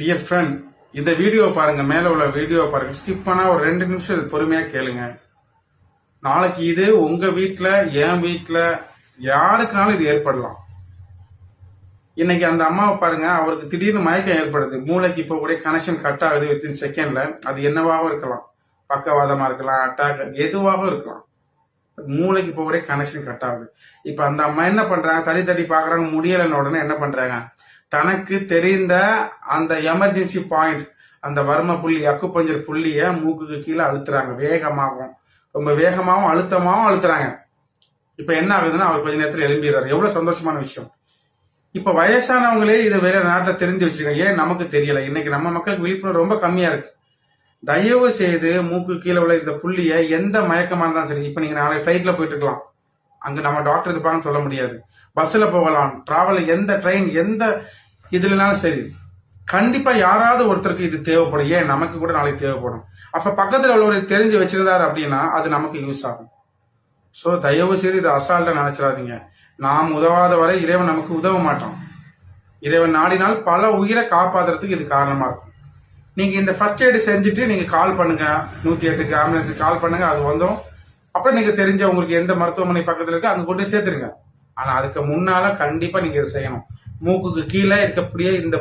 Dear friend இந்த video பாருங்க மேல உள்ள வீடியோ பாருங்க. ஸ்கிப் பண்ணா ஒரு ரெண்டு நிமிஷம் இது பொறுமையா கேளுங்க. நாளைக்கு இது உங்க வீட்டில் என் வீட்டில் யாருக்குனாலும் இது ஏற்படலாம். இன்னைக்கு அந்த அம்மாவை பாருங்க அவருக்கு திடீர்னு மயக்கம் ஏற்படுது. மூளைக்கு இப்போ கூட கனெக்ஷன் கட் ஆகுது வித்தின் செகண்ட்ல அது என்னவாகவும் இருக்கலாம். பக்கவாதமா இருக்கலாம் அட்டாக் எதுவாகவும் இருக்கலாம். மூளைக்கு இப்போ கூட கனெக்ஷன் கட் ஆகுது. இப்போ அந்த அம்மா என்ன பண்றாங்க? தடி தடி பாக்குறாங்க முடியலைன்னு உடனே என்ன பண்றாங்க? தனக்கு தெரிந்த அந்த எமர்ஜென்சி பாயிண்ட் அந்த வர்ம புள்ளி அக்குப்பஞ்சர் புள்ளிய மூக்குக்கு கீழே அழுத்துறாங்க. வேகமாகவும் ரொம்ப வேகமாகவும் அழுத்தமாகவும் அழுத்துறாங்க. இப்ப என்ன ஆகுதுன்னா அவர் கொஞ்ச நேரத்தில் எழும்பிடுறாரு. எவ்வளவு சந்தோஷமான விஷயம். இப்ப வயசானவங்களே இதை வேற நாட்டில் தெரிஞ்சு வச்சிருக்காங்க. ஏன் நமக்கு தெரியல? இன்னைக்கு நம்ம மக்களுக்கு விழிப்புணர்வு ரொம்ப கம்மியா இருக்கு. தயவு செய்து மூக்கு கீழே உள்ள இந்த புள்ளிய எந்த மயக்கமா இருந்தாலும் சரி இப்ப நீங்க நாளை ஃபிளைட்ல போயிட்டு இருக்கலாம். அங்க நம்ம டாக்டர் இருப்பாங்கன்னு சொல்ல முடியாது. பஸ்ல போகலாம். டிராவல் எந்த ட்ரெயின் எந்த இதுலனாலும் சரி. கண்டிப்பா யாராவது ஒருத்தருக்கு இது தேவைப்படும். ஏன்? நமக்கு கூட நாளைக்கு தேவைப்படும். அப்ப பக்கத்துல உள்ளவர் தெரிஞ்சு வச்சிருந்தாரு அப்படின்னா அது நமக்கு யூஸ் ஆகும். ஸோ தயவு செய்து இதை அசால்ட்டா நினைச்சிடாதீங்க. நாம் உதவாத வரை இறைவன் நமக்கு உதவ மாட்டான். இறைவன் நாடினால் பல உயிரை காப்பாற்றுறதுக்கு இது காரணமா இருக்கும். நீங்க இந்த ஃபர்ஸ்ட் எய்டு செஞ்சுட்டு நீங்க கால் பண்ணுங்க. நூத்தி எட்டுக்கு ஆம்புலன்ஸுக்கு கால் பண்ணுங்க. அது வந்தோம். அப்புறம் நீங்க தெரிஞ்ச உங்களுக்கு எந்த மருத்துவமனை பக்கத்துல இருக்கு அங்க கொண்டு சேர்த்துருங்க. ஆனா அதுக்கு முன்னால கண்டிப்பா நீங்க இதை செய்யணும். மூக்குக்கு கீழே இருக்கக்கூடிய இந்த